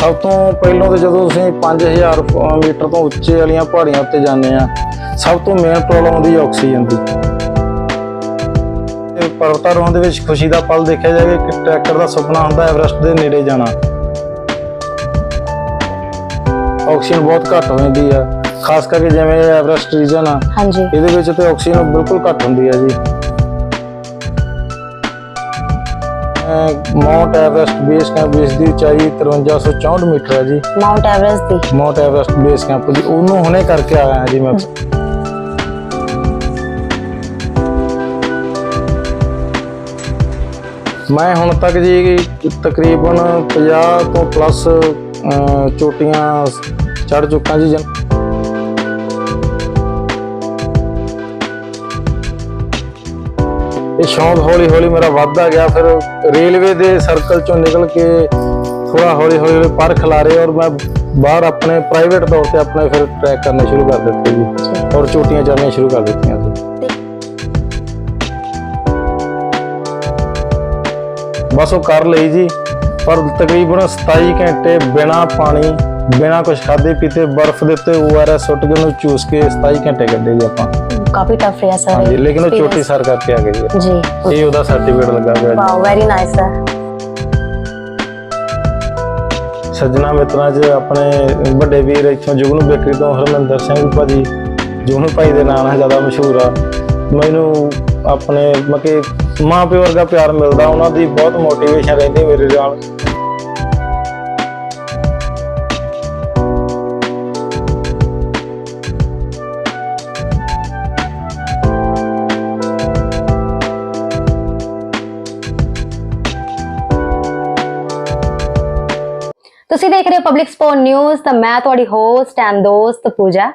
ਸਭ ਤੋਂ ਪਹਿਲਾਂ ਤੇ ਜਦੋਂ ਤੁਸੀਂ 5000 ਫ- ਮੀਟਰ ਤੋਂ ਉੱਚੇ ਵਾਲੀਆਂ ਪਹਾੜੀਆਂ ਉੱਤੇ ਜਾਂਦੇ ਆ ਸਭ ਤੋਂ ਮੇਨ ਪ੍ਰੋਬਲਮ ਆਉਂਦੀ ਹੈ ਆਕਸੀਜਨ ਦੀ। ਪਰਵਤਾਰੋਹਣ ਦੇ ਵਿੱਚ ਖੁਸ਼ੀ ਦਾ ਪਲ ਦੇਖਿਆ ਜਾਵੇ ਕਿ ਟਰੈਕਟਰ ਦਾ ਸੁਪਨਾ ਹੁੰਦਾ ਐਵਰੈਸਟ ਦੇ ਨੇੜੇ ਜਾਣਾ। ਆਕਸੀਜਨ ਬਹੁਤ ਘੱਟ ਹੋ ਜਾਂਦੀ ਆ ਖਾਸ ਕਰਕੇ ਜਿਵੇਂ ਐਵਰੈਸਟ ਰੀਜਨ ਆ। ਹਾਂਜੀ। ਇਹਦੇ ਵਿੱਚ ਤੇ ਆਕਸੀਜਨ ਬਿਲਕੁਲ ਘੱਟ ਹੁੰਦੀ ਹੈ ਜੀ। ਮਾਉਂਟ ਐਵਰੈਸਟ ਬੇਸ ਕੈਂਪ ਇਸ ਦੀ ਉਚਾਈ 5364 ਮੀਟਰ ਹੈ ਜੀ। ਮਾਊਂਟ ਐਵਰੈਸਟ ਦੀ। ਮਾਉਂਟ ਐਵਰੈਸਟ ਬੇਸ ਕੈਂਪ ਦੀ ਉਹਨੂੰ ਹੁਣੇ ਕਰਕੇ ਆਇਆ ਜੀ ਮੈਂ। ਮੈਂ ਹੁਣ ਤੱਕ ਜੀ ਤਕਰੀਬਨ 50 ਤੋਂ ਪਲੱਸ ਚੋਟੀਆਂ ਚੜ ਚੁੱਕਾ ਜੀ ਇਹ ਸ਼ੌਂਕ ਹੌਲੀ ਹੌਲੀ ਮੇਰਾ ਵੱਧਦਾ ਗਿਆ, ਫਿਰ ਰੇਲਵੇ ਦੇ ਸਰਕਲ ਚੋਂ ਨਿਕਲ ਕੇ ਥੋੜਾ ਹੌਲੀ ਹੌਲੀ ਹੌਲੀ ਪਰ ਖਿਲਾਰੇ ਔਰ ਮੈਂ ਬਾਹਰ ਆਪਣੇ ਪ੍ਰਾਈਵੇਟ ਤੌਰ ਤੇ ਆਪਣੇ ਫਿਰ ਟਰੈਕ ਕਰਨੇ ਸ਼ੁਰੂ ਕਰ ਦਿੱਤੇ ਜੀ ਔਰ ਚੋਟੀਆਂ ਚੜ੍ਹਨੀਆਂ ਸ਼ੁਰੂ ਕਰ ਦਿੱਤੀਆਂ ਸੀ ਬਸ ਉਹ ਕਰ ਲਈ ਜੀ, ਪਰ ਤਕਰੀਬਨ 27 ਘੰਟੇ ਬਿਨਾ ਪਾਣੀ, ਬਿਨਾ ਕੁਝ ਖਾਦੇ ਪੀਤੇ, ਬਰਫ਼ ਦੇ ਉੱਤੇ ORS ਸੁੱਟ ਕੇ ਉਹਨੂੰ ਚੂਸ ਕੇ 27 ਘੰਟੇ ਕੱਢੇ ਜੀ ਆਪਾਂ। ਕਾਫੀ ਟਫ ਰਿਹਾ ਸਰ ਹਾਂਜੀ ਲੇਕਿਨ ਉਹ ਚੋਟੀ ਸਰ ਕਰਕੇ ਆ ਗਈ ਜੀ ਜੀ। ਇਹ ਉਹਦਾ ਸਰਟੀਫਿਕੇਟ ਲੱਗਾ ਹੋਇਆ ਜੀ। ਵਾਓ ਵੈਰੀ ਨਾਈਸ ਸਰ ਸੱਜਣਾ ਮਿੱਤਰਾਂ 'ਚ ਆਪਣੇ ਵੱਡੇ ਵੀਰ ਇੱਥੋਂ ਜੁਗਨੂ ਬੇਕਰੀ ਤੋਂ ਹਰਮਿੰਦਰ ਸਿੰਘ ਭਾਜੀ ਜੁਗਨੂ ਭਾਈ ਦੇ ਨਾਂ ਨਾਲ ਜ਼ਿਆਦਾ ਮਸ਼ਹੂਰ ਆ। ਮੈਨੂੰ ਆਪਣੇ ਮਕੇ ਮਾਂ ਪਿਓ ਵਰਗਾ ਪਿਆਰ ਮਿਲਦਾ ਉਹਨਾਂ ਦੀ ਬਹੁਤ ਮੋਟੀਵੇਸ਼ਨ ਰਹਿੰਦੀ ਮੇਰੇ ਨਾਲ। ਪਬਲਿਕ ਸਪੋਰਟ ਨਿਊਜ਼ ਤਾਂ ਮੈਂ ਤੁਹਾਡੀ ਹੋਸਟ ਐਂਡ ਦੋਸਤ ਪੂਜਾ।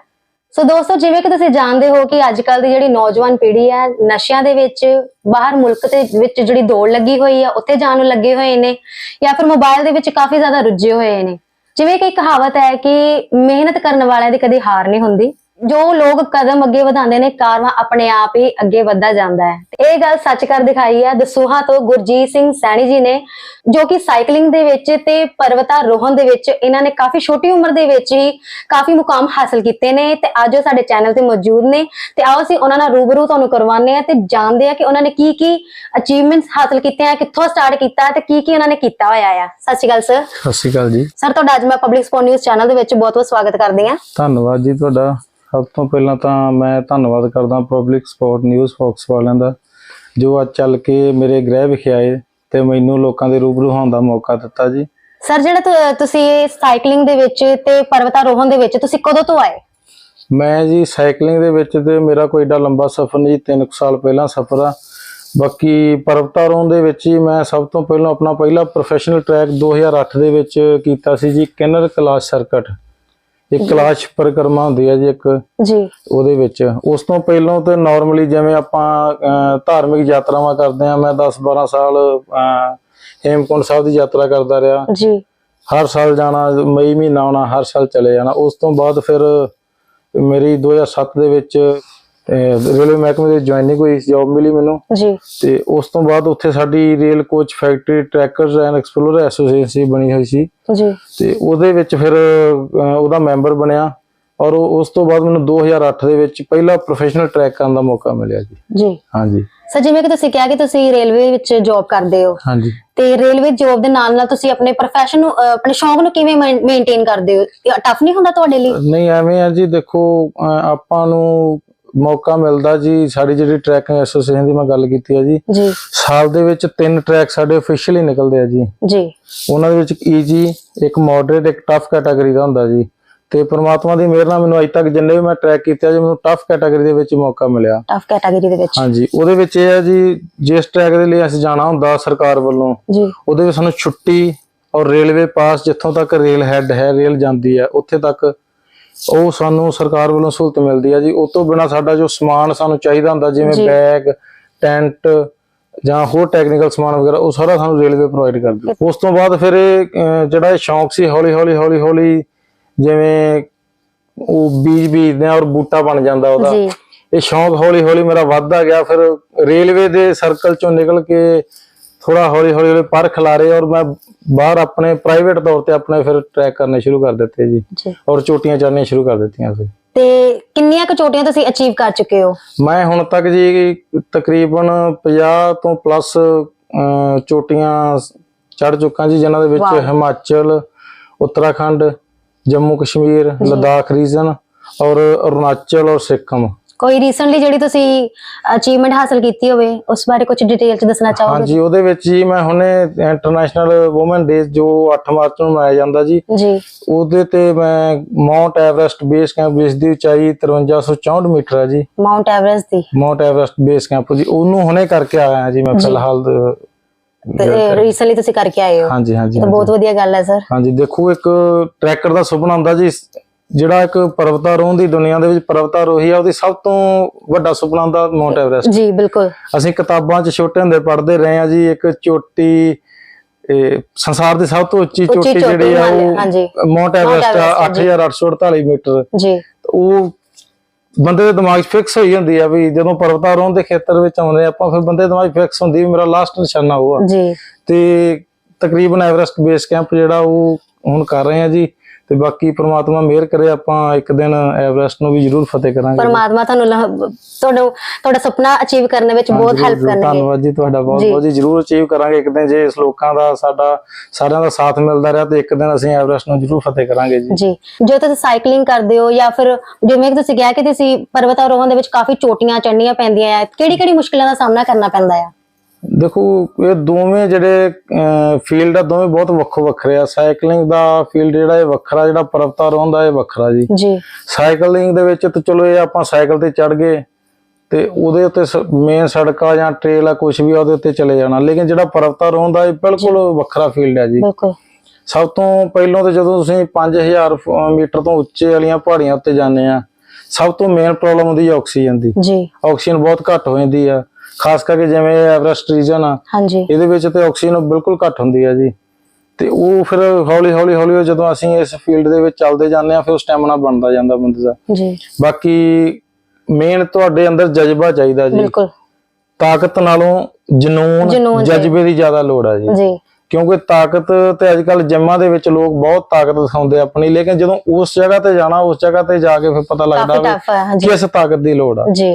ਸੋ ਦੋਸਤੋ, ਜਿਵੇਂ ਕਿ ਤੁਸੀਂ ਜਾਣਦੇ ਹੋ ਕਿ ਅੱਜ ਕੱਲ ਦੀ ਜਿਹੜੀ ਨੌਜਵਾਨ ਪੀੜ੍ਹੀ ਹੈ, ਨਸ਼ਿਆਂ ਦੇ ਵਿੱਚ, ਬਾਹਰ ਮੁਲਕ ਦੇ ਵਿੱਚ ਜਿਹੜੀ ਦੌੜ ਲੱਗੀ ਹੋਈ ਹੈ, ਉੱਥੇ ਜਾਣ ਨੂੰ ਲੱਗੇ ਹੋਏ ਨੇ, ਜਾਂ ਫਿਰ ਮੋਬਾਈਲ ਦੇ ਵਿੱਚ ਕਾਫੀ ਜ਼ਿਆਦਾ ਰੁੱਝੇ ਹੋਏ ਨੇ। ਜਿਵੇਂ ਕਿ ਕਹਾਵਤ ਹੈ ਕਿ ਮਿਹਨਤ ਕਰਨ ਵਾਲਿਆਂ ਦੀ ਕਦੇ ਹਾਰ ਨਹੀਂ ਹੁੰਦੀ। ਜੋ ਲੋਕ ਕਦਮ ਅੱਗੇ ਵਧਾਉਂਦੇ ਨੇ ਕਾਰਵਾ ਆਪਣੇ ਆਪ ਹੀ ਅੱਗੇ ਵੱਧਦਾ ਜਾਂਦਾ ਹੈ। ਇਹ ਗੱਲ ਸੱਚ ਕਰ ਦਿਖਾਈ ਹੈ। ਦਸੂਹਾ ਤੋਂ ਗੁਰਜੀਤ ਸਿੰਘ ਸੈਣੀ ਜੀ ਨੇ ਜੋ ਕਿ ਸਾਈਕਲਿੰਗ ਦੇ ਵਿੱਚ ਤੇ ਪਰਵਤਾਰੋਹਣ ਦੇ ਵਿੱਚ ਇਹਨਾਂ ਨੇ ਕਾਫੀ ਛੋਟੀ ਉਮਰ ਦੇ ਵਿੱਚ ਹੀ ਕਾਫੀ ਮੁਕਾਮ ਹਾਸਲ ਕੀਤੇ ਨੇ ਤੇ ਅੱਜ ਉਹ ਸਾਡੇ ਚੈਨਲ ਤੇ ਮੌਜੂਦ ਨੇ। ਤੇ ਆਓ ਅਸੀਂ ਉਹਨਾਂ ਨਾਲ ਰੂਬਰੂ ਤੁਹਾਨੂੰ ਕਰਵਾਉਂਦੇ ਆ ਤੇ ਜਾਣਦੇ ਆ ਕਿ ਉਹਨਾਂ ਨੇ ਕੀ ਕੀ ਅਚੀਵਮੈਂਟਸ ਹਾਸਲ ਕੀਤੇ ਆ ਕਿੱਥੋਂ ਸਟਾਰਟ ਕੀਤਾ ਤੇ ਕੀ ਕੀ ਉਹਨਾਂ ਨੇ ਕੀਤਾ ਹੋਇਆ ਆ। ਸਤਿ ਸ਼੍ਰੀ ਅਕਾਲ ਸਰ ਸਤਿ ਸ਼੍ਰੀ ਅਕਾਲ ਜੀ। ਸਰ ਤੁਹਾਡਾ ਅੱਜ ਮੈਂ ਪਬਲਿਕ ਸਪੋਰਟ ਨਿਊਜ਼ ਚੈਨਲ ਦੇ ਵਿੱਚ ਬਹੁਤ ਬਹੁਤ ਸਵਾਗਤ ਕਰਦੀ ਆ ਧੰਨਵਾਦ ਜੀ ਤੁਹਾਡਾ। ਸਭ ਤੋਂ ਪਹਿਲਾਂ ਤਾਂ ਮੈਂ ਧੰਨਵਾਦ ਕਰਦਾ ਪਬਲਿਕ ਸਪੋਰਟ ਨਿਊਜ਼ ਫੋਕਸ ਵਾਲਿਆਂ ਦਾ ਜੋ ਅੱਜ ਚੱਲ ਕੇ ਮੇਰੇ ਗ੍ਰਹਿ ਵਿਖੇ ਆਏ ਤੇ ਮੈਨੂੰ ਲੋਕਾਂ ਦੇ ਰੂਬਰੂ ਹੋਣ ਦਾ ਮੌਕਾ ਦਿੱਤਾ ਜੀ। ਸਰ ਜਿਹੜਾ ਤੁ- ਤੁਸੀਂ ਸਾਈਕਲਿੰਗ ਦੇ ਵਿੱਚ ਤੇ ਪਰਵਤਾਰੋਹਣ ਦੇ ਵਿੱਚ ਤੁਸੀਂ ਕਦੋਂ ਤੋਂ ਆਏ? ਮੈਂ ਜੀ ਸਾਈਕਲਿੰਗ ਦੇ ਵਿੱਚ ਤੇ ਮੇਰਾ ਕੋਈ ਏਡਾ ਲੰਬਾ ਸਫ਼ਰ ਨਹੀਂ 3 ਸਾਲ ਪਹਿਲਾਂ ਸਫ਼ਰ ਆ। ਬਾਕੀ ਪਰਵਤਾਰੋਹਣ ਦੇ ਵਿੱਚ ਹੀ ਮੈਂ ਸਭ ਤੋਂ ਪਹਿਲਾਂ ਆਪਣਾ ਪਹਿਲਾ ਪ੍ਰੋਫੈਸ਼ਨਲ ਟਰੈਕ 2008 ਦੇ ਵਿੱਚ ਕੀਤਾ ਸੀ ਜੀ ਕਿਨਰ ਕਲਾਸ਼ ਸਰਕਟ ਇੱਕ ਕਲਾਸ਼ ਪਰਿਕਰਮਾ ਹੁੰਦੀ ਹੈ ਜੀ ਇੱਕ ਜੀ। ਉਹਦੇ ਵਿੱਚ। ਉਸ ਤੋਂ ਪਹਿਲਾਂ ਤੇ ਨਾਰਮਲੀ ਜਿਵੇਂ ਆਪਾਂ ਧਾਰਮਿਕ ਯਾਤਰਾਵਾਂ ਕਰਦੇ ਆ ਮੈਂ 10 12 ਸਾਲ ਹੇਮਕੁੰਟ ਸਾਹਿਬ ਦੀ ਯਾਤਰਾ ਕਰਦਾ ਰਿਹਾ। ਜੀ। ਹਰ ਸਾਲ ਜਾਣਾ ਮਈ ਮਹੀਨਾ ਆਉਣਾ ਹਰ ਸਾਲ ਚਲੇ ਜਾਣਾ। ਉਸ ਤੋਂ ਬਾਅਦ ਫਿਰ ਮੇਰੀ 2007 ਦੇ ਵਿੱਚ ਰੇਲਵੇ ਮਹਿਕਮੇ ਦੇ ਜੁਆਇਨਿੰਗ ਹੋਈ ਜੌਬ ਮਿਲੀ ਮੈਨੂੰ। ਜੀ। ਤੇ ਉਸ ਤੋਂ ਬਾਅਦ ਉੱਥੇ ਸਾਡੀ rail coach factory trackers and explorer association ਬਣੀ ਹੋਈ ਸੀ। ਜੀ। ਤੇ ਉਹਦੇ ਵਿੱਚ ਫਿਰ ਉਹਦਾ ਮੈਂਬਰ ਬਣਿਆ। ਔਰ ਉਸ ਤੋਂ ਬਾਅਦ ਮੈਨੂੰ 2008 ਦੇ ਵਿੱਚ ਪਹਿਲਾ ਪ੍ਰੋਫੈਸ਼ਨਲ ਟਰੈਕ ਕਰਨ ਦਾ ਮੌਕਾ ਮਿਲਿਆ ਜੀ। ਜੀ। ਹਾਂਜੀ। ਸਰ ਜਿਵੇਂ ਕਿ ਤੁਸੀਂ ਕਿਹਾ ਕਿ ਤੁਸੀਂ ਰੇਲਵੇ ਵਿੱਚ ਜੌਬ ਕਰਦੇ ਹੋ। ਹਾਂਜੀ। ਤੇ ਰੇਲਵੇ ਜੌਬ ਦੇ ਨਾਲ ਨਾਲ ਤੁਸੀਂ ਆਪਣੇ ਪ੍ਰੋਫੈਸ਼ਨ ਨੂੰ ਆਪਣੇ ਸ਼ੌਂਕ ਨੂੰ ਕਿਵੇਂ ਮੇਨਟੇਨ ਕਰਦੇ ਹੋ? ਟਫ ਨਹੀਂ ਹੁੰਦਾ ਤੁਹਾਡੇ ਲਈ? ਨਹੀਂ ਐਵੇਂ ਆ ਜੀ ਦੇਖੋ ਆਪਾਂ ਨੂੰ ਮੌਕਾ ਮਿਲਦਾ ਜੀ। ਸਾਡੀ ਜਿਹੜੀ ਟਰੈਕਿੰਗ ਐਸੋਸੀਏਸ਼ਨ ਦੀ ਮੈਂ ਗੱਲ ਕੀਤੀ ਹੈ ਜੀ। ਜੀ। ਸਾਲ ਦੇ ਵਿੱਚ ਤਿੰਨ ਟਰੈਕ ਸਾਡੇ ਅਫੀਸ਼ੀਅਲੀ ਨਿਕਲਦੇ ਆ ਜੀ। ਜੀ। ਉਹਨਾਂ ਦੇ ਵਿੱਚ ਇੱਕ ਈਜੀ ਇੱਕ ਮੋਡਰੇਟ ਇੱਕ ਟਫ ਕੈਟਾਗਰੀ ਦਾ ਹੁੰਦਾ ਜੀ। ਤੇ ਪ੍ਰਮਾਤਮਾ ਦੀ ਮਿਹਰ ਨਾਲ ਮੈਨੂੰ ਅਜੇ ਤੱਕ ਜਿੰਨੇ ਵੀ ਮੈਂ ਟਰੈਕ ਕੀਤੇ ਆ ਜੀ ਮੈਨੂੰ ਟਫ ਕੈਟਾਗਰੀ ਦੇ ਵਿੱਚ ਮੌਕਾ ਮਿਲਿਆ। ਟਫ ਕੈਟਾਗਰੀ ਦੇ ਵਿੱਚ। ਹਾਂਜੀ ਉਹਦੇ ਵਿੱਚ ਇਹ ਹੈ ਜੀ ਜਿਸ ਟਰੈਕ ਦੇ ਲਈ ਅਸੀਂ ਜਾਣਾ ਹੁੰਦਾ ਸਰਕਾਰ ਵੱਲੋਂ ਜੀ। ਉਹਦੇ ਵਿੱਚ ਸਾਨੂੰ ਛੁੱਟੀ ਔਰ ਰੇਲਵੇ ਪਾਸ ਜਿੱਥੋਂ ਤੱਕ ਰੇਲ ਹੈਡ ਹੈ ਰੇਲ ਜਾਂਦੀ ਹੈ ਉੱਥੇ ਤੱਕ ਉਹ ਸਾਨੂੰ ਸਰਕਾਰ ਵੱਲੋਂ ਸਹੂਲਤ ਮਿਲਦੀ ਹੈ ਜੀ। ਉਸ ਤੋਂ ਬਿਨਾ ਸਾਡਾ ਜੋ ਸਮਾਨ ਸਾਨੂੰ ਚਾਹੀਦਾ ਹੁੰਦਾ ਜਿਵੇਂ। ਬੈਗ ਟੈਂਟ ਜਾਂ ਹੋਰ ਟੈਕਨੀਕਲ ਸਮਾਨ ਵਗੈਰਾ ਉਹ ਸਾਰਾ ਸਾਨੂੰ ਰੇਲਵੇ ਪ੍ਰੋਵਾਈਡ ਕਰਦੀ ਉਸ ਤੋਂ ਬਾਅਦ ਫਿਰ ਇਹ ਜਿਹੜਾ ਇਹ ਸ਼ੌਂਕ ਸੀ ਹੌਲੀ ਹੌਲੀ ਹੌਲੀ ਹੌਲੀ ਜਿਵੇਂ ਉਹ ਬੀਜ ਬੀਜਦੇ ਆ ਔਰ ਬੂਟਾ ਬਣ ਜਾਂਦਾ ਉਹਦਾ। ਇਹ ਸ਼ੌਂਕ ਹੌਲੀ ਹੌਲੀ ਮੇਰਾ ਵੱਧਦਾ ਗਿਆ। ਫਿਰ ਰੇਲਵੇ ਦੇ ਸਰਕਲ ਚੋਂ ਨਿਕਲ ਕੇ ਥੋੜਾ ਹੌਲੀ ਹੌਲੀ ਹੌਲੀ ਪਰ ਖਿਲਾਰੇ ਔਰ ਮੈਂ ਬਾਹਰ ਆਪਣੇ ਪ੍ਰਾਈਵੇਟ ਤੌਰ ਤੇ ਆਪਣੇ ਫਿਰ ਟਰੈਕ ਕਰਨੇ ਸ਼ੁਰੂ ਕਰ ਦਿੱਤੇ ਜੀ। ਔਰ ਚੋਟੀਆਂ ਚੜ੍ਹਨੀਆਂ ਸ਼ੁਰੂ ਕਰ ਦਿੱਤੀਆਂ ਸੀ। ਤੇ ਕਿੰਨੀਆਂ ਕੁ ਚੋਟੀਆਂ ਤੁਸੀਂ ਅਚੀਵ ਕਰ ਚੁੱਕੇ ਹੋ? ਮੈਂ ਹੁਣ ਤੱਕ ਜੀ ਤਕਰੀਬਨ 50 ਤੋਂ ਪਲੱਸ ਚੋਟੀਆਂ ਚੜ ਚੁੱਕਾ ਜੀ ਜਿਨ੍ਹਾਂ ਦੇ ਵਿੱਚ। ਹਿਮਾਚਲ ਉੱਤਰਾਖੰਡ ਜੰਮੂ ਕਸ਼ਮੀਰ ਲਦਾਖ ਰੀਜਨ ਔਰ ਅਰੁਣਾਚਲ ਔਰ ਸਿੱਕਮ। ਕੋਈ ਰੀਸੈਂਟਲੀ ਜਿਹੜੀ ਤੁਸੀਂ ਅਚੀਵਮੈਂਟ ਹਾਸਲ ਕੀਤੀ ਹੋਵੇ ਉਸ ਬਾਰੇ ਕੁਝ ਡਿਟੇਲ ਚ ਦੱਸਣਾ ਚਾਹੋਗੇ? ਹਾਂਜੀ ਉਹਦੇ ਵਿੱਚ ਜੀ ਮੈਂ ਹੁਣੇ ਇੰਟਰਨੈਸ਼ਨਲ ਔਮਨ ਡੇਜ਼ ਜੋ 8 ਮਾਰਚ ਨੂੰ ਮਨਾਇਆ ਜਾਂਦਾ ਜੀ ਜੀ। ਉਹਦੇ ਤੇ ਮੈਂ ਮਾਉਂਟ ਐਵਰੈਸਟ ਬੇਸ ਕੈਂਪ ਜਿਸ ਦੀ ਉਚਾਈ 5364 ਮੀਟਰ ਹੈ ਜੀ। ਮਾਉਂਟ ਐਵਰੈਸਟ ਦੀ। ਮਾਉਂਟ ਐਵਰੈਸਟ ਬੇਸ ਕੈਂਪ ਜੀ ਉਹਨੂੰ ਹੁਣੇ ਕਰਕੇ ਆਇਆ ਹਾਂ ਜੀ ਮੈਂ ਫਿਲਹਾਲ ਤੇ ਰੀਸੈਂਟਲੀ ਤੁਸੀਂ ਕਰਕੇ ਆਏ ਹੋ? ਹਾਂਜੀ ਹਾਂਜੀ। ਬਹੁਤ ਵਧੀਆ ਗੱਲ ਹੈ ਸਰ ਹਾਂਜੀ ਦੇਖੋ ਇੱਕ ਟਰੈਕਰ ਦਾ ਸੁਪਨਾ ਹੁੰਦਾ ਜੀ ਜਿਹੜਾ ਇੱਕ ਪਰਵਤਾਰੋਹ ਦੀ ਦੁਨੀਆ ਦੇ ਵਿੱਚ ਪਰਵਤਾਰੋਹੀ ਆ ਉਹਦੀ ਸਭ ਤੋਂ ਵੱਡਾ ਸੁਪਨਾ ਹੁੰਦਾ ਮਾਉਂਟ ਐਵਰੈਸਟ। ਜੀ ਬਿਲਕੁਲ। ਅਸੀਂ ਕਿਤਾਬਾਂ 'ਚ ਛੋਟੇ ਹੁੰਦੇ ਪੜ੍ਹਦੇ ਰਹੇ ਆ ਜੀ ਇੱਕ ਚੋਟੀ ਸੰਸਾਰ ਦੀ ਸਭ ਤੋਂ ਉੱਚੀ ਚੋਟੀ ਜਿਹੜੀ ਆ। ਉਹ ਮਾਉਂਟ ਐਵਰੈਸਟ ਆ ਐਵਰੈਸਟ, ਜੀ। 8848 ਮੀਟਰ। ਜੀ। ਉਹ ਬੰਦੇ ਦੇ ਦਿਮਾਗ 'ਚ ਫਿਕਸ ਹੋਈ ਹੁੰਦੀ ਆ ਵੀ ਜਦੋਂ ਪਰਵਤਾਰੋਹਣ ਦੇ ਖੇਤਰ ਵਿੱਚ ਆਉਂਦੇ ਆਪਾਂ ਫਿਰ ਬੰਦੇ ਦੇ ਦਿਮਾਗ 'ਚ ਫਿਕਸ ਹੁੰਦੀ ਵੀ ਮੇਰਾ ਲਾਸਟ ਨਿਸ਼ਾਨਾ ਉਹ ਆ। ਜੀ। ਤੇ ਤਕਰੀਬਨ ਐਵਰੈਸਟ ਬੇਸ ਕੈਂਪ ਜਿਹੜਾ ਉਹ ਹੁਣ ਕਰ ਰਹੇ ਆ ਜੀ ਤੇ ਬਾਕੀ ਪ੍ਰਮਾਤਮਾ ਮਿਹਰ ਕਰੇ ਆਪਾਂ ਇੱਕ ਦਿਨ ਐਵਰੈਸਟ ਨੂੰ ਵੀ ਜ਼ਰੂਰ ਫਤਿਹ ਕਰਾਂਗੇ ਪਰਮਾਤਮਾ ਤੁਹਾਨੂੰ ਤੁਹਾਨੂੰ ਤੁਹਾਡਾ ਸੁਪਨਾ ਅਚੀਵ ਕਰਨ ਵਿੱਚ ਬਹੁਤ ਹੈਲਪ ਕਰਨਗੇ। ਧੰਨਵਾਦ ਜੀ ਤੁਹਾਡਾ ਬਹੁਤ। ਬਹੁਤ ਜੀ ਜ਼ਰੂਰ ਅਚੀਵ ਕਰਾਂਗੇ ਇੱਕ ਦਿਨ ਜੇ ਇਸ ਲੋਕਾਂ ਦਾ ਸਾਡਾ ਸਾਰਿਆਂ ਦਾ ਸਾਥ ਮਿਲਦਾ ਰਿਹਾ ਤੇ ਇੱਕ ਦਿਨ ਅਸੀਂ ਐਵਰੈਸਟ ਨੂੰ ਜ਼ਰੂਰ ਫਤਿਹ ਕਰਾਂਗੇ ਜੀ। ਜੀ। ਜੋ ਤੁਸੀਂ ਸਾਈਕਲਿੰਗ ਕਰਦੇ ਹੋ ਜਾਂ ਫਿਰ ਜਿਵੇਂ ਤੁਸੀਂ ਕਿਹਾ ਕਿ ਤੁਸੀਂ ਪਰਬਤ ਆਰੋਹਣ ਦੇ ਵਿੱਚ ਕਾਫੀ ਚੋਟੀਆਂ ਚੜ੍ਹਨੀਆਂ ਪੈਂਦੀਆਂ ਆ ਕਿਹੜੀ ਕਿਹੜੀ ਮੁਸ਼ਕਲਾਂ ਦਾ ਸਾਹਮਣਾ ਕਰਨਾ ਪੈਂਦਾ ਆ? ਦੇਖੋ ਇਹ ਦੋਵੇਂ ਜਿਹੜੇ ਫੀਲਡ ਆ ਦੋਵੇਂ ਬਹੁਤ ਵੱਖੋ ਵੱਖਰੇ ਆ। ਸਾਈਕਲਿੰਗ ਦਾ ਫੀਲਡ ਜਿਹੜਾ ਇਹ ਵੱਖਰਾ ਜਿਹੜਾ ਪਰਵਤਾਰੋਹਣ ਦਾ ਇਹ ਵੱਖਰਾ ਜੀ। ਜੀ। ਸਾਈਕਲਿੰਗ ਦੇ ਵਿੱਚ ਤਾਂ ਚਲੋ ਇਹ ਆਪਾਂ ਸਾਈਕਲ ਤੇ ਚੜ ਗਏ ਤੇ ਉਹਦੇ ਉੱਤੇ ਮੇਨ ਸੜਕ ਆ ਜਾਂ ਟ੍ਰੇਲ ਆ ਕੁਝ ਵੀ ਆ ਉਹਦੇ ਉੱਤੇ ਚਲੇ ਜਾਣਾ। ਲੇਕਿਨ ਜਿਹੜਾ ਪਰਵਤਾਰੋਹਣ ਦਾ ਇਹ ਬਿਲਕੁਲ ਵੱਖਰਾ ਫੀਲਡ ਹੈ ਜੀ। ਬਿਲਕੁਲ। ਸਭ ਤੋਂ ਪਹਿਲਾਂ ਤੇ ਜਦੋਂ ਤੁਸੀਂ 5000 ਫ- ਮੀਟਰ ਤੋਂ ਉੱਚੇ ਵਾਲੀਆਂ ਪਹਾੜੀਆਂ ਉੱਤੇ ਜਾਂਦੇ ਆ ਸਭ ਤੋਂ ਮੇਨ ਪ੍ਰੋਬਲਮ ਹੁੰਦੀ ਹੈ ਆਕਸੀਜਨ ਦੀ। ਜੀ। ਆਕਸੀਜਨ ਬਹੁਤ ਘੱਟ ਹੋ ਜਾਂਦੀ ਆ ਖਾਸ ਕਰਕੇ ਜਿਵੇਂ ਐਵਰੈਸਟ ਰੀਜਨ ਆ। ਹਾਂਜੀ। ਇਹਦੇ ਵਿੱਚ ਤੇ ਆਕਸੀਜਨ ਬਿਲਕੁਲ ਘੱਟ ਹੁੰਦੀ ਆ ਜੀ। ਤੇ ਉਹ ਫਿਰ ਹੌਲੀ ਹੌਲੀ ਹੌਲੀ ਜਦੋਂ ਅਸੀਂ ਇਸ ਫੀਲਡ ਦੇ ਵਿੱਚ ਚੱਲਦੇ ਜਾਂਦੇ ਆ ਫਿਰ ਸਟੈਮਿਨਾ ਬਣਦਾ ਜਾਂਦਾ ਬੰਦੇ ਦਾ। ਜੀ। ਬਾਕੀ ਮੇਨ ਤੁਹਾਡੇ ਅੰਦਰ ਜਜ਼ਬਾ ਚਾਹੀਦਾ ਜੀ। ਬਿਲਕੁਲ। ਤਾਕਤ ਨਾਲੋਂ ਜਨੂੰਨ ਜਜ਼ਬੇ ਦੀ ਜ਼ਿਆਦਾ ਲੋੜ ਆ ਜੀ। ਜੀ। ਕਿਉਂਕਿ ਤਾਕਤ ਤੇ ਅੱਜ ਕੱਲ ਜਿੰਮਾਂ ਦੇ ਵਿੱਚ ਲੋਕ ਬਹੁਤ ਤਾਕਤ ਦਿਖਾਉਂਦੇ ਆ ਆਪਣੀ ਲੇਕਿਨ ਜਦੋਂ ਉਸ ਜਗ੍ਹਾ ਤੇ ਜਾਣਾ ਉਸ ਜਗ੍ਹਾ ਤੇ ਜਾ ਕੇ ਫਿਰ ਪਤਾ ਲੱਗਦਾ ਵੀ ਕਿਸ ਤਾਕਤ ਦੀ ਲੋੜ ਆ। ਜੀ।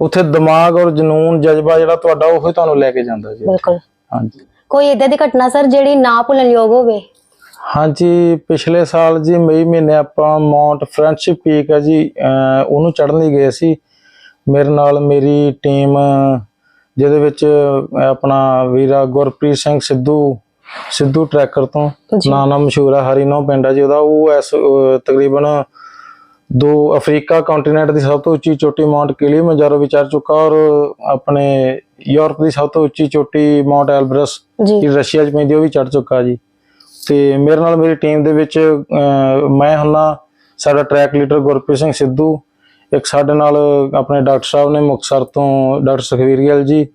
ਉੱਥੇ ਦਿਮਾਗ ਔਰ ਜਨੂਨ ਜਜ਼ਬਾ ਜਿਹੜਾ ਤੁਹਾਡਾ ਉਹ ਹੀ ਤੁਹਾਨੂੰ ਲੈ ਕੇ ਜਾਂਦਾ ਜੀ। ਬਿਲਕੁਲ। ਹਾਂਜੀ। ਕੋਈ ਇਦਾਂ ਦੀ ਘਟਨਾ ਸਰ ਜਿਹੜੀ ਨਾ ਭੁੱਲਣਯੋਗ ਹੋਵੇ? ਹਾਂਜੀ ਪਿਛਲੇ ਸਾਲ ਜੀ ਮਈ ਮਹੀਨੇ ਆਪਾਂ ਮਾਉਂਟ ਫਰੈਂਡਸ਼ਿਪ ਪੀਕ ਹੈ ਜੀ ਉਹਨੂੰ ਚੜ੍ਹਨ ਲਈ ਗਏ ਸੀ। ਮੇਰੇ ਨਾਲ ਮੇਰੀ ਟੀਮ ਜਿਹਦੇ ਵਿੱਚ ਆਪਣਾ ਵੀਰਾ ਗੁਰਪ੍ਰੀਤ ਸਿੰਘ ਸਿੱਧੂ ਸਿੱਧੂ ਟਰੈਕਰ ਤੋਂ। ਨਾਂ ਨਾ ਮਸ਼ਹੂਰ ਹੈ ਹਰੀਨੋ ਪਿੰਡ ਹੈ ਜੀ ਉਹਦਾ ਉਹ ਐਸ ਅਹ ਤਕਰੀਬਨ ਦੋ ਅਫਰੀਕਾ ਕੰਟੀਨੈਂਟ ਦੀ ਸਭ ਤੋਂ ਉੱਚੀ ਚੋਟੀ ਮਾਉਂਟ ਕਿਲੀਮੰਜਾਰੋ ਵੀ ਚੜ ਚੁੱਕਾ ਔਰ ਆਪਣੇ ਯੂਰਪ ਦੀ ਸਭ ਤੋਂ ਉੱਚੀ ਚੋਟੀ ਮਾਉਂਟ ਐਲਬਰਸ ਜੀ। ਜਿਹੜੀ ਰਸ਼ੀਆ 'ਚ ਪੈਂਦੀ ਉਹ ਵੀ ਚੜ ਚੁੱਕਾ ਜੀ। ਤੇ ਮੇਰੇ ਨਾਲ ਮੇਰੀ ਟੀਮ ਦੇ ਵਿੱਚ ਮੈਂ ਹੁੰਨਾ ਸਾਡਾ ਟਰੈਕ ਲੀਡਰ ਗੁਰਪ੍ਰੀਤ ਸਿੰਘ ਸਿੱਧੂ ਇੱਕ ਸਾਡੇ ਨਾਲ ਆਪਣੇ ਡਾਕਟਰ ਸਾਹਿਬ ਨੇ ਮੁਕਤਸਰ ਤੋਂ ਡਾਕਟਰ ਸੁਖਵੀਰ ਗਿੱਲ ਜੀ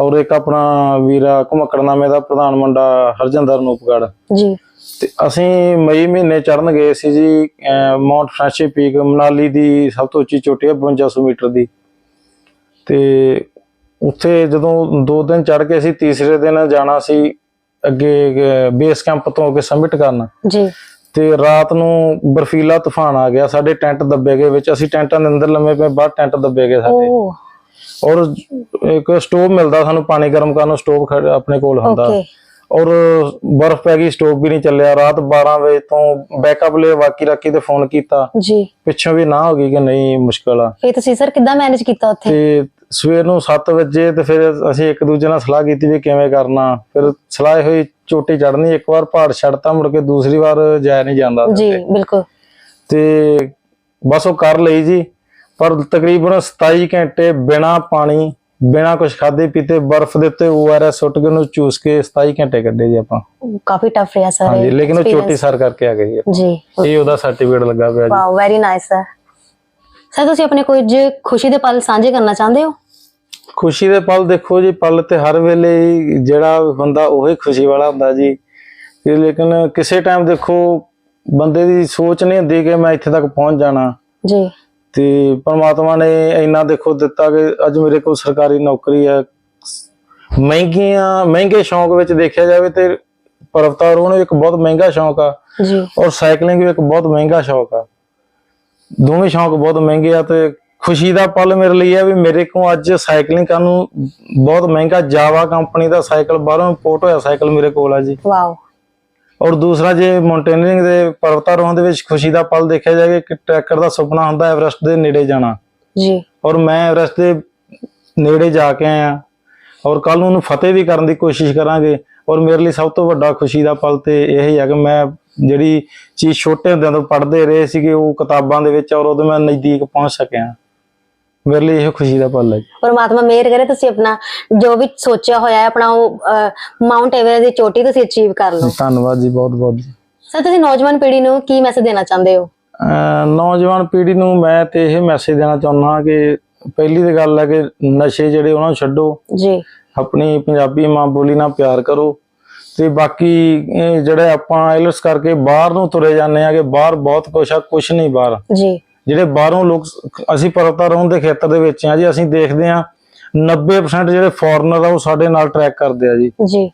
ਔਰ ਇੱਕ ਆਪਣਾ ਵੀਰਾ ਘੁਮਕੜਨਾਮੇ ਦਾ ਪ੍ਰਧਾਨ ਮੰਡਾ ਹਰਜਿੰਦਰ ਨੂਪਗੜ ਜੀ। ਤੇ ਅਸੀਂ ਮਈ ਮਹੀਨੇ ਚੜਨ ਗਏ ਸੀ ਜੀ ਮਾਉਂਟ ਫਰੈਂਡਸ਼ਿਪ ਪੀਕ ਮਨਾਲੀ ਦੀ ਸਭ ਤੋਂ ਉੱਚੀ ਚੋਟੀ ਹੈ 5200 ਮੀਟਰ ਦੀ। ਤੇ ਉੱਥੇ ਜਦੋਂ ਦੋ ਦਿਨ ਚੜ ਕੇ ਅਸੀਂ ਤੀਸਰੇ ਦਿਨ ਜਾਣਾ ਸੀ ਅੱਗੇ ਬੇਸ ਕੈਂਪ ਤੋਂ ਅੱਗੇ ਸਬਮਿਟ ਕਰਨ। ਜੀ। ਤੇ ਰਾਤ ਨੂੰ ਬਰਫੀਲਾ ਤੂਫਾਨ ਆ ਗਿਆ ਸਾਡੇ ਟੈਂਟ ਦੱਬੇ ਗਏ ਵਿੱਚ ਅਸੀਂ ਟੈਂਟਾਂ ਦੇ ਅੰਦਰ ਲੰਮੇ ਪਏ ਬਾਹਰ ਟੈਂਟ ਦੱਬੇ ਗਏ ਸਾਡੇ। ਔਰ ਇੱਕ ਸਟੋਵ ਮਿਲਦਾ ਸਾਨੂੰ ਪਾਣੀ ਗਰਮ ਕਰਨ ਨੂੰ ਸਟੋਵ ਆਪਣੇ ਕੋਲ ਹੁੰਦਾ। ਔਰ ਬਰਫ਼ ਪੈ ਗਈ ਸਟੋਵ ਵੀ ਨਹੀਂ ਚੱਲਿਆ। ਰਾਤ 12 ਵਜੇ ਤੋਂ ਬੈਕਅਪ ਲਈ ਵਾਕੀ ਰਾਕੀ ਤੇ ਫੋਨ ਕੀਤਾ। ਜੀ। ਪਿੱਛੋਂ ਵੀ ਨਾ ਹੋ ਗਈ ਕਿ ਨਹੀਂ ਮੁਸ਼ਕਲ ਆ। ਫੇ ਤੁਸੀਂ ਸਰ ਕਿੱਦਾਂ ਮੈਨੇਜ ਕੀਤਾ ਉੱਥੇ? ਤੇ ਸਵੇਰ ਨੂੰ 7 ਵਜੇ ਤੇ ਫਿਰ ਅਸੀਂ ਇੱਕ ਦੂਜੇ ਨਾਲ ਸਲਾਹ ਕੀਤੀ ਵੀ ਕਿਵੇਂ ਕਰਨਾ। ਫਿਰ ਸਲਾਹ ਹੋਈ ਚੋਟੀ ਚੜਨੀ ਇੱਕ ਵਾਰ ਪਹਾੜ ਛੱਡਤਾ ਮੁੜ ਕੇ ਦੂਸਰੀ ਵਾਰ ਜਾਇਆ ਨਹੀਂ ਜਾਂਦਾ ਜੀ ਬਿਲਕੁਲ। ਤੇ ਬਸ ਉਹ ਕਰ ਲਈ ਜੀ ਪਰ ਤਕਰੀਬਨ 27 ਘੰਟੇ ਬਿਨਾ ਪਾਣੀ ਬਿਨਾ ਕੁਝ ਖਾਦੇ ਪੀਤੇ ਬਰਫ਼ ਦੇ ਉੱਤੇ ORS ਸੁੱਟ ਕੇ ਉਹਨੂੰ ਚੂਸ ਕੇ 27 ਘੰਟੇ ਕੱਢੇ ਜੀ ਆਪਾਂ। ਕਾਫੀ ਟਫ ਰਿਹਾ ਸਰ ਹਾਂਜੀ ਲੇਕਿਨ ਉਹ ਚੋਟੀ ਸਰ ਕਰਕੇ ਆ ਗਈ ਜੀ ਜੀ। ਇਹ ਉਹਦਾ ਸਰਟੀਫਿਕੇਟ ਲੱਗਾ ਪਿਆ ਜੀ। Wow very nice sir sir ਤੁਸੀਂ ਆਪਣੇ ਕੁਝ ਖੁਸ਼ੀ ਦੇ ਪਲ ਸਾਂਝੇ ਕਰਨਾ ਚਾਹੁੰਦੇ ਹੋ? ਖੁਸ਼ੀ ਦੇ ਪਲ ਦੇਖੋ ਜੀ ਪਲ ਤੇ ਹਰ ਵੇਲੇ ਜਿਹੜਾ ਹੁੰਦਾ ਉਹੀ ਖੁਸ਼ੀ ਵਾਲਾ ਹੁੰਦਾ ਜੀ। ਲੇਕਿਨ ਕਿਸੇ ਟਾਈਮ ਦੇਖੋ ਬੰਦੇ ਦੀ ਸੋਚ ਨਹੀਂ ਹੁੰਦੀ ਕਿ ਮੈਂ ਇੱਥੇ ਤੱਕ ਪਹੁੰਚ ਜਾਣਾ। ਜੀ। ਤੇ ਪਰਮਾਤਮਾ ਨੇ ਇੰਨਾ ਦੇਖੋ ਦਿੱਤਾ ਕਿ ਅੱਜ ਮੇਰੇ ਕੋਲ ਸਰਕਾਰੀ ਨੌਕਰੀ ਹੈ। ਮਹਿੰਗੀਆਂ ਮਹਿੰਗੇ ਸ਼ੌਂਕ ਵਿੱਚ ਦੇਖਿਆ ਜਾਵੇ ਤੇ ਪਰਵਤਾਰੋਹਣ ਇੱਕ ਬਹੁਤ ਮਹਿੰਗਾ ਸ਼ੌਂਕ ਆ। ਜੀ। ਔਰ ਸਾਈਕਲਿੰਗ ਵੀ ਇੱਕ ਬਹੁਤ ਮਹਿੰਗਾ ਸ਼ੌਕ ਆ। ਦੋਵੇਂ ਸ਼ੌਕ ਬਹੁਤ ਮਹਿੰਗੇ ਆ ਤੇ ਖੁਸ਼ੀ ਦਾ ਪਲ ਮੇਰੇ ਲਈ ਹੈ ਵੀ ਮੇਰੇ ਕੋਲ ਅੱਜ ਸਾਈਕਲਿੰਗ ਕਰਨ ਨੂੰ ਬਹੁਤ ਮਹਿੰਗਾ ਜਾਵਾ ਕੰਪਨੀ ਦਾ ਸਾਈਕਲ ਬਾਹਰੋਂ ਇੰਪੋਰਟ ਹੋਇਆ ਸਾਈਕਲ ਮੇਰੇ ਕੋਲ ਆ ਜੀ। ਵਾਓ। ਔਰ ਦੂਸਰਾ ਜੇ ਮਾਊਂਟੇਨਰਿੰਗ ਦੇ ਪਰਵਤਾਰੋਹਣ ਦੇ ਵਿੱਚ ਖੁਸ਼ੀ ਦਾ ਪਲ ਦੇਖਿਆ ਜਾਵੇ ਕਿ ਟਰੈਕਰ ਦਾ ਸੁਪਨਾ ਹੁੰਦਾ ਐਵਰੈਸਟ ਦੇ ਨੇੜੇ ਜਾਣਾ। ਜੀ। ਔਰ ਮੈਂ ਐਵਰੈਸਟ ਦੇ ਨੇੜੇ ਜਾ ਕੇ ਆਇਆ। ਔਰ ਕੱਲ ਨੂੰ ਉਹਨੂੰ ਫਤਿਹ ਵੀ ਕਰਨ ਦੀ ਕੋਸ਼ਿਸ਼ ਕਰਾਂਗੇ। ਔਰ ਮੇਰੇ ਲਈ ਸਭ ਤੋਂ ਵੱਡਾ ਖੁਸ਼ੀ ਦਾ ਪਲ ਤੇ ਇਹ ਹੀ ਹੈ ਕਿ ਮੈਂ ਜਿਹੜੀ ਚੀਜ਼ ਛੋਟੇ ਹੁੰਦਿਆਂ ਤੋਂ ਪੜ੍ਹਦੇ ਰਹੇ ਸੀਗੇ ਉਹ ਕਿਤਾਬਾਂ ਦੇ ਵਿੱਚ ਔਰ ਉਦੋਂ ਮੈਂ ਨਜ਼ਦੀਕ ਪਹੁੰਚ ਸਕਿਆ। ਮੇਰੇ ਲਈ ਇਹ ਖੁਸ਼ੀ ਦਾ ਪਲ ਹੈ ਜੀ। ਪਰਮਾਤਮਾ ਮਿਹਰ ਕਰੇ ਤੁਸੀਂ ਆਪਣਾ ਜੋ ਵੀ ਸੋਚਿਆ ਹੋਇਆ ਹੈ ਆਪਣਾ ਉਹ ਮਾਉਂਟ ਐਵਰੈਸਟ ਦੀ ਚੋਟੀ ਤੁਸੀਂ ਅਚੀਵ ਕਰ ਲਓ। ਧੰਨਵਾਦ ਜੀ ਬਹੁਤ ਬਹੁਤ ਜੀ। ਸਰ ਤੁਸੀਂ ਨੌਜਵਾਨ ਪੀੜ੍ਹੀ ਨੂੰ ਕੀ ਮੈਸੇਜ ਦੇਣਾ ਚਾਹੁੰਦੇ ਹੋ? ਅਹ ਨੌਜਵਾਨ ਪੀੜ੍ਹੀ ਨੂੰ ਮੈਂ ਤੇ ਇਹ ਮੈਸੇਜ ਦੇਣਾ ਚਾਹੁੰਦਾ ਕਿ ਪਹਿਲੀ ਤੇ ਗੱਲ ਹੈ ਕਿ ਨਸ਼ੇ ਜਿਹੜੇ ਉਹਨਾਂ ਨੂੰ ਛੱਡੋ। ਜੀ। ਆਪਣੀ ਪੰਜਾਬੀ ਮਾਂ ਬੋਲੀ ਨਾਲ ਪਿਆਰ ਕਰੋ। ਤੇ ਬਾਕੀ ਇਹ ਜਿਹੜੇ ਆਪਾਂ ਆਈਲਟਸ ਕਰਕੇ ਬਾਹਰ ਨੂੰ ਤੁਰੇ ਜਾਂਦੇ ਆ ਕਿ ਬਾਹਰ ਬਹੁਤ ਕੁਛ ਆ ਕੁਛ ਨਹੀਂ ਬਾਹਰ। ਜੀ। ਜਿਹੜੇ ਬਾਹਰੋਂ ਲੋਕ ਅਸੀਂ ਪਰਵਤਾਰੋਹਣ ਦੇ ਖੇਤਰ ਦੇ ਵਿੱਚ ਆ ਜੀ ਅਸੀਂ ਦੇਖਦੇ ਆ 90% ਜਿਹੜੇ ਫੋਰਨਰ ਆ ਉਹ ਸਾਡੇ ਨਾਲ ਟਰੈਕ ਕਰਦੇ ਆ ਜੀ। ਜੀ।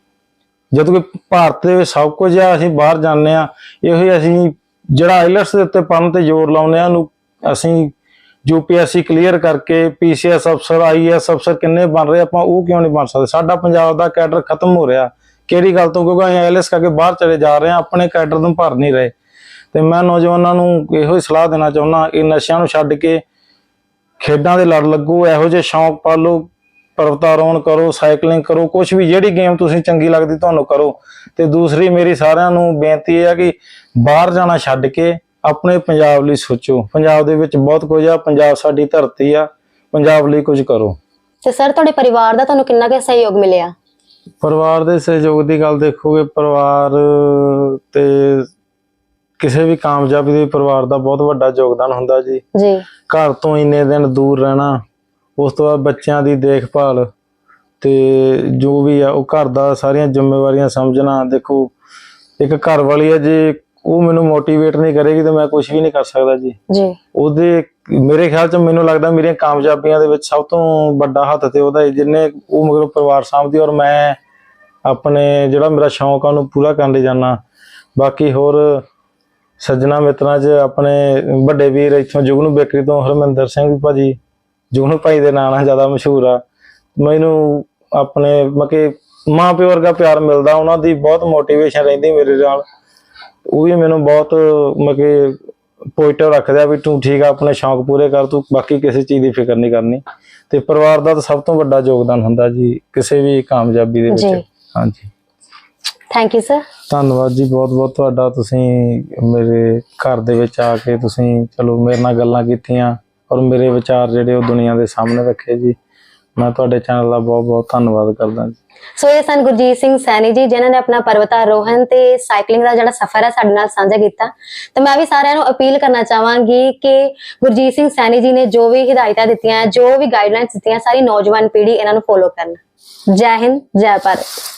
ਜਦੋਂ ਕਿ ਭਾਰਤ ਦੇ ਵਿੱਚ ਸਭ ਕੁਝ ਆ ਅਸੀਂ ਬਾਹਰ ਜਾਂਦੇ ਆ ਇਹੋ ਹੀ ਅਸੀਂ ਜਿਹੜਾ ਆਈਲਟਸ ਦੇ ਉੱਤੇ ਪੜਨ ਤੇ ਜ਼ੋਰ ਲਾਉਂਦੇ ਆ ਉਹਨੂੰ ਅਸੀਂ ਯੂਪੀਐਸਸੀ ਕਲੀਅਰ ਕਰਕੇ ਪੀਸੀਐਸ ਅਫਸਰ ਆਈਐਸ ਅਫਸਰ ਕਿੰਨੇ ਬਣ ਰਹੇ ਆਪਾਂ ਉਹ ਕਿਉਂ ਨਹੀਂ ਬਣ ਸਕਦੇ? ਸਾਡਾ ਪੰਜਾਬ ਦਾ ਕੈਡਰ ਖਤਮ ਹੋ ਰਿਹਾ। ਕਿਹੜੀ ਗੱਲ ਤੋਂ? ਕਿਉਂਕਿ ਅਸੀਂ ਆਈਲਟਸ ਕਰਕੇ ਬਾਹਰ ਚਲੇ ਜਾ ਰਹੇ ਆ ਆਪਣੇ ਕੈਡਰ ਨੂੰ ਭਰ ਨਹੀਂ ਰਹੇ। ਤੇ ਮੈਂ ਨੌਜਵਾਨਾਂ ਨੂੰ ਇਹੋ ਹੀ ਸਲਾਹ ਦੇਣਾ ਚਾਹੁੰਦਾ ਇਹ ਨਸ਼ਿਆਂ ਨੂੰ ਛੱਡ ਕੇ ਖੇਡਾਂ ਦੇ ਲੜ ਲੱਗੋ ਇਹੋ ਜਿਹੇ ਸ਼ੌਂਕ ਪਾਲੋ ਪਰਵਤਾਰੋਹਣ ਕਰੋ ਸਾਈਕਲਿੰਗ ਕਰੋ ਕੁਝ ਵੀ ਜਿਹੜੀ ਗੇਮ ਤੁਸੀਂ ਚੰਗੀ ਲੱਗਦੀ ਤੁਹਾਨੂੰ ਕਰੋ। ਤੇ ਦੂਸਰੀ ਮੇਰੀ ਸਾਰਿਆਂ ਨੂੰ ਬੇਨਤੀ ਆ ਕਿ ਬਾਹਰ ਜਾਣਾ ਛੱਡ ਕੇ ਆਪਣੇ ਪੰਜਾਬ ਲਈ ਸੋਚੋ। ਪੰਜਾਬ ਦੇ ਵਿੱਚ ਬਹੁਤ ਕੁਝ ਆ ਪੰਜਾਬ ਸਾਡੀ ਧਰਤੀ ਆ ਪੰਜਾਬ ਲਈ ਕੁਝ ਕਰੋ। ਤੇ ਸਰ ਤੁਹਾਡੇ ਪਰਿਵਾਰ ਦਾ ਤੁਹਾਨੂੰ ਕਿੰਨਾ ਕੁ ਸਹਿਯੋਗ ਮਿਲਿਆ? ਪਰਿਵਾਰ ਦੇ ਸਹਿਯੋਗ ਦੀ ਗੱਲ ਦੇਖੋਗੇ ਪਰਿਵਾਰ ਤੇ ਕਿਸੇ ਵੀ ਕਾਮਯਾਬੀ ਦੇ ਪਰਿਵਾਰ ਦਾ ਬਹੁਤ ਵੱਡਾ ਯੋਗਦਾਨ ਹੁੰਦਾ ਜੀ। ਜੀ। ਘਰ ਤੋਂ ਇੰਨੇ ਦਿਨ ਦੂਰ ਰਹਿਣਾ ਉਸ ਤੋਂ ਬਾਅਦ ਬੱਚਿਆਂ ਦੀ ਦੇਖਭਾਲ ਤੇ ਜੋ ਵੀ ਆ ਉਹ ਘਰ ਦਾ ਸਾਰੀਆਂ ਜ਼ਿੰਮੇਵਾਰੀਆਂ ਸਮਝਣਾ। ਦੇਖੋ ਇੱਕ ਘਰ ਵਾਲੀ ਹੈ ਜੇ ਉਹ ਮੈਨੂੰ ਮੋਟੀਵੇਟ ਨਹੀਂ ਕਰੇਗੀ ਤਾਂ ਮੈਂ ਕੁਝ ਵੀ ਨਹੀਂ ਕਰ ਸਕਦਾ ਜੀ। ਜੀ। ਉਹਦੇ ਮੇਰੇ ਖਿਆਲ ਚ ਮੈਨੂੰ ਲੱਗਦਾ ਮੇਰੀਆਂ ਕਾਮਯਾਬੀਆਂ ਦੇ ਵਿੱਚ ਸਭ ਤੋਂ ਵੱਡਾ ਹੱਥ ਤੇ ਉਹਦਾ ਹੈ ਜਿੰਨੇ ਉਹ ਮਗਰ ਪਰਿਵਾਰ ਸਾਂਭਦੀ ਔਰ ਮੈਂ ਆਪਣੇ ਜਿਹੜਾ ਮੇਰਾ ਸ਼ੌਂਕ ਆ ਉਹਨੂੰ ਪੂਰਾ ਕਰਨ ਲਈ ਜਾਣਾ ਬਾਕੀ ਹੋਰ ਸੱਜਣਾ ਮਿੱਤਰਾਂ 'ਚ ਆਪਣੇ ਵੱਡੇ ਵੀਰ ਇੱਥੋਂ ਜੁਗਨੂ ਬੇਕਰੀ ਤੋਂ ਹਰਮਿੰਦਰ ਸਿੰਘ ਭਾਜੀ ਜੁਗਨੂ ਭਾਈ ਦੇ ਨਾਂ ਨਾਲ ਜ਼ਿਆਦਾ ਮਸ਼ਹੂਰ ਆ। ਮੈਨੂੰ ਆਪਣੇ ਮਕੇ ਮਾਂ ਪਿਓ ਵਰਗਾ ਪਿਆਰ ਮਿਲਦਾ ਉਹਨਾਂ ਦੀ ਬਹੁਤ ਮੋਟੀਵੇਸ਼ਨ ਰਹਿੰਦੀ ਮੇਰੇ ਨਾਲ। ਉਹ ਵੀ ਮੈਨੂੰ ਬਹੁਤ ਮਕੇ ਪੋਜ਼ਿਟਿਵ ਰੱਖਦਾ ਵੀ ਤੂੰ ਠੀਕ ਆ ਆਪਣੇ ਸ਼ੌਂਕ ਪੂਰੇ ਕਰ ਤੂੰ ਬਾਕੀ ਕਿਸੇ ਚੀਜ਼ ਦੀ ਫਿਕਰ ਨਹੀਂ ਕਰਨੀ। ਤੇ ਪਰਿਵਾਰ ਦਾ ਤਾਂ ਸਭ ਤੋਂ ਵੱਡਾ ਯੋਗਦਾਨ ਹੁੰਦਾ ਜੀ ਕਿਸੇ ਵੀ ਕਾਮਯਾਬੀ ਦੇ। ਵਿੱਚ। ਹਾਂਜੀ। ਥੈਂਕ ਯੂ ਸਰ ਧੰਨਵਾਦ ਜੀ ਬਹੁਤ ਬਹੁਤ ਤੁਹਾਡਾ ਤੁਸੀਂ ਮੇਰੇ ਘਰ ਦੇ ਵਿੱਚ ਆ ਕੇ ਤੁਸੀਂ ਚਲੋ ਮੇਰੇ ਨਾਲ ਗੱਲਾਂ ਕੀਤੀਆਂ ਔਰ ਮੇਰੇ ਵਿਚਾਰ ਜਿਹੜੇ ਉਹ ਦੁਨੀਆ ਦੇ ਸਾਹਮਣੇ ਰੱਖੇ ਜੀ। ਮੈਂ ਤੁਹਾਡੇ ਚੈਨਲ ਦਾ ਬਹੁਤ ਬਹੁਤ ਧੰਨਵਾਦ ਕਰਦਾ ਜੀ। ਸੋ ਇਹ ਸਨ ਗੁਰਜੀਤ ਸਿੰਘ ਸੈਣੀ ਜੀ ਜਿਨ੍ਹਾਂ ਨੇ ਆਪਣਾ ਪਰਵਤਾਰੋਹਣ ਤੇ ਸਾਈਕਲਿੰਗ ਦਾ ਜਿਹੜਾ ਸਫ਼ਰ ਹੈ ਸਾਡੇ ਨਾਲ ਸਾਂਝਾ ਕੀਤਾ। ਤੇ ਮੈਂ ਵੀ ਸਾਰਿਆਂ ਨੂੰ ਅਪੀਲ ਕਰਨਾ ਚਾਹਾਂਗੀ ਕਿ ਗੁਰਜੀਤ ਸਿੰਘ ਸੈਣੀ ਜੀ ਨੇ ਜੋ ਵੀ ਹਿਦਾਇਤਾਂ ਦਿੱਤੀਆਂ ਜੋ ਵੀ ਗਾਈਡਲਾਈਨਸ ਦਿੱਤੀਆਂ ਸਾਰੀ ਨੌਜਵਾਨ ਪੀੜ੍ਹੀ ਇਹਨਾਂ ਨੂੰ ਫੋਲੋ ਕਰਨ। ਜੈ ਹਿੰਦ ਜੈ ਭਾਰਤ।